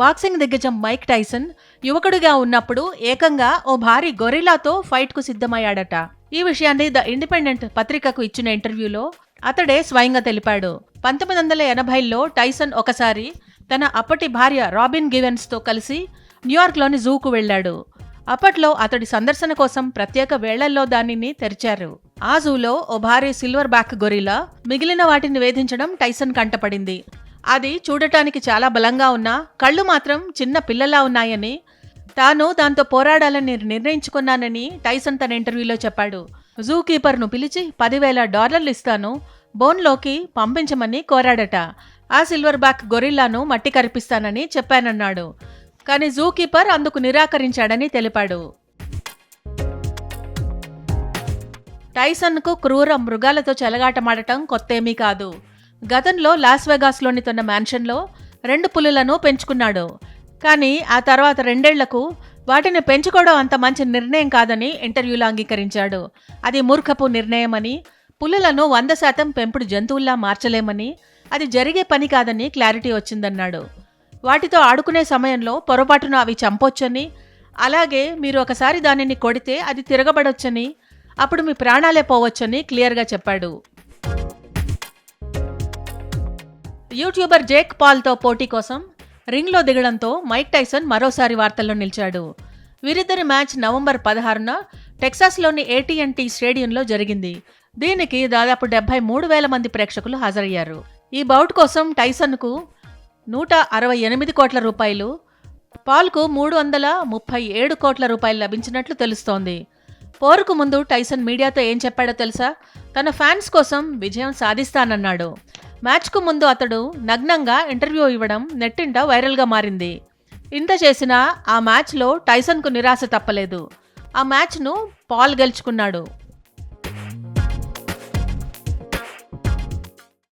Boxing దిగ్గజం Mike Tyson యువకుడిగా ఉన్నప్పుడు ఏకంగా ఓ భారీ గొరిలాతో ఫైట్కు సిద్ధమయ్యాడట. ఈ విషయాన్ని ద ఇండిపెండెంట్ పత్రికకు ఇచ్చిన ఇంటర్వ్యూలో అతడే స్వయంగా తెలిపాడు. పంతొమ్మిది వందల ఎనభైలో టైసన్ ఒకసారి తన అప్పటి భార్య రాబిన్ గివెన్స్తో కలిసి న్యూయార్క్లోని జూకు వెళ్ళాడు. అప్పట్లో అతడి సందర్శన కోసం ప్రత్యేక వేళల్లో దానిని తెరిచారు. ఆ జూలో ఓ భారీ సిల్వర్ బ్యాక్ గొరిలా మిగిలిన వాటిని వేధించడం టైసన్ కంటపడింది. అది చూడటానికి చాలా బలంగా ఉన్నా కళ్ళు మాత్రం చిన్న పిల్లలా ఉన్నాయని తాను దాంతో పోరాడాలని నిర్ణయించుకున్నానని టైసన్ తన ఇంటర్వ్యూలో చెప్పాడు. జూ కీపర్ను పిలిచి పదివేల డాలర్లు ఇస్తాను బోన్లోకి పంపించమని కోరాడట. ఆ సిల్వర్ బ్యాక్ గొరిల్లాను మట్టి కరిపిస్తానని చెప్పానన్నాడు. కానీ జూ కీపర్ అందుకు నిరాకరించాడని తెలిపాడు. టైసన్కు క్రూర మృగాలతో చెలగాటమాడటం కొత్తేమీ కాదు. గతంలో లాస్ వెగాస్లోని తన మ్యాన్షన్లో రెండు పులులను పెంచుకున్నాడు. కానీ ఆ తర్వాత రెండేళ్ళకు వాటిని పెంచుకోవడం అంత మంచి నిర్ణయం కాదని ఇంటర్వ్యూలో అంగీకరించాడు. అది మూర్ఖపు నిర్ణయమని పులులను వంద శాతం పెంపుడు జంతువుల్లా మార్చలేమని అది జరిగే పని కాదని క్లారిటీ వచ్చిందన్నాడు. వాటితో ఆడుకునే సమయంలో పొరపాటున అవి చంపొచ్చని అలాగే మీరు ఒకసారి దానిని కొడితే అది తిరగబడొచ్చని అప్పుడు మీ ప్రాణాలే పోవచ్చని క్లియర్గా చెప్పాడు. యూట్యూబర్ జేక్ పాల్తో పోటీ కోసం రింగ్లో దిగడంతో మైక్ టైసన్ మరోసారి వార్తల్లో నిలిచాడు. వీరిద్దరి మ్యాచ్ నవంబర్ పదహారున టెక్సాస్లోని ఏటీఎన్టీ స్టేడియంలో జరిగింది. దీనికి దాదాపు డెబ్బై మూడు వేల మంది ప్రేక్షకులు హాజరయ్యారు. ఈ బౌట్ కోసం టైసన్కు నూట అరవై ఎనిమిది కోట్ల రూపాయలు పాల్కు మూడు వందల ముప్పై ఏడు కోట్ల రూపాయలు లభించినట్లు తెలుస్తోంది. పోరుకు ముందు టైసన్ మీడియాతో ఏం చెప్పాడో తెలుసా? తన ఫ్యాన్స్ కోసం విజయం సాధిస్తానన్నాడు. మ్యాచ్కు ముందు అతడు నగ్నంగా ఇంటర్వ్యూ ఇవ్వడం నెట్టింట వైరల్గా మారింది. ఇంత చేసినా ఆ మ్యాచ్లో టైసన్కు నిరాశ తప్పలేదు. ఆ మ్యాచ్ను పాల్ గెలుచుకున్నాడు.